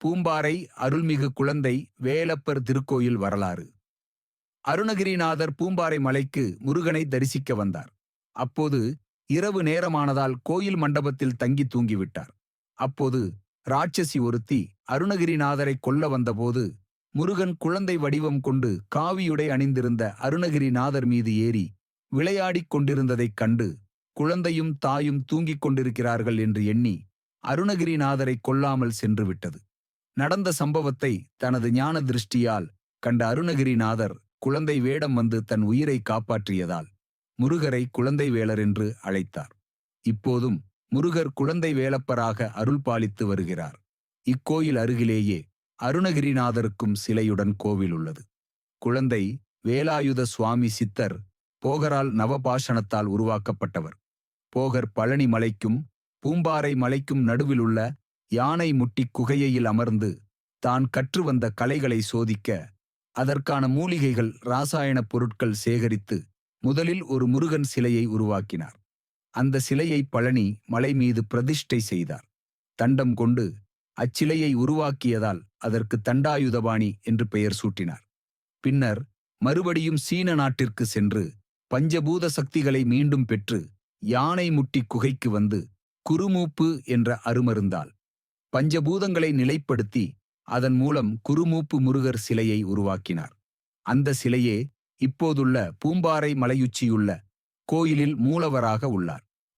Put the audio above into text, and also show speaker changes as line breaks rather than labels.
பூம்பாறை அருள்மிகு குழந்தை வேலப்பர் திருக்கோயில் வரலாறு. அருணகிரிநாதர் பூம்பாறை மலைக்கு முருகனை தரிசிக்க வந்தார். அப்போது இரவு நேரமானதால் கோயில் மண்டபத்தில் தங்கி தூங்கிவிட்டார். அப்போது ராட்சசி ஒருத்தி அருணகிரிநாதரை கொல்ல வந்தபோது முருகன் குழந்தை வடிவம் கொண்டு காவியுடை அணிந்திருந்த அருணகிரிநாதர் மீது ஏறி விளையாடிக் கொண்டிருந்ததைக் கண்டு குழந்தையும் தாயும் தூங்கிக் கொண்டிருக்கிறார்கள் என்று எண்ணி அருணகிரிநாதரை கொல்லாமல் சென்றுவிட்டது நடந்த சம்பவத்தை தனது ஞான திருஷ்டியால் கண்ட அருணகிரிநாதர் குழந்தை வேடம் வந்து தன் உயிரை காப்பாற்றியதால் முருகரை குழந்தை வேலர் என்று அழைத்தார். இப்போதும் முருகர் குழந்தை வேலப்பராக அருள் பாலித்து வருகிறார். இக்கோயில் அருகிலேயே அருணகிரிநாதருக்கும் சிலையுடன் கோவில் உள்ளது. குழந்தை வேலாயுத சுவாமி சித்தர் போகரால் நவபாஷணத்தால் உருவாக்கப்பட்டவர். போகர் பழனி மலைக்கும் பூம்பாறை மலைக்கும் நடுவிலுள்ள யானை முட்டிக் குகையையில் அமர்ந்து தான் கற்று வந்த கலைகளை சோதிக்க அதற்கான மூலிகைகள் இராசாயனப் பொருட்கள் சேகரித்து முதலில் ஒரு முருகன் சிலையை உருவாக்கினார். அந்த சிலையை பழனி மலை மீது பிரதிஷ்டை செய்தார். தண்டம் கொண்டு அச்சிலையை உருவாக்கியதால் அதற்கு தண்டாயுதபாணி என்று பெயர் சூட்டினார். பின்னர் மறுபடியும் சீன நாட்டிற்கு சென்று பஞ்சபூத சக்திகளை மீண்டும் பெற்று யானை முட்டி குகைக்கு வந்து குருமூப்பு என்ற அருமருந்தால் பஞ்சபூதங்களை நிலைப்படுத்தி அதன் மூலம் குருமூப்பு முருகர் சிலையை உருவாக்கினார். அந்த சிலையே இப்போதுள்ள பூம்பாறை மலையுச்சியுள்ள கோயிலில் மூலவராக உள்ளார்.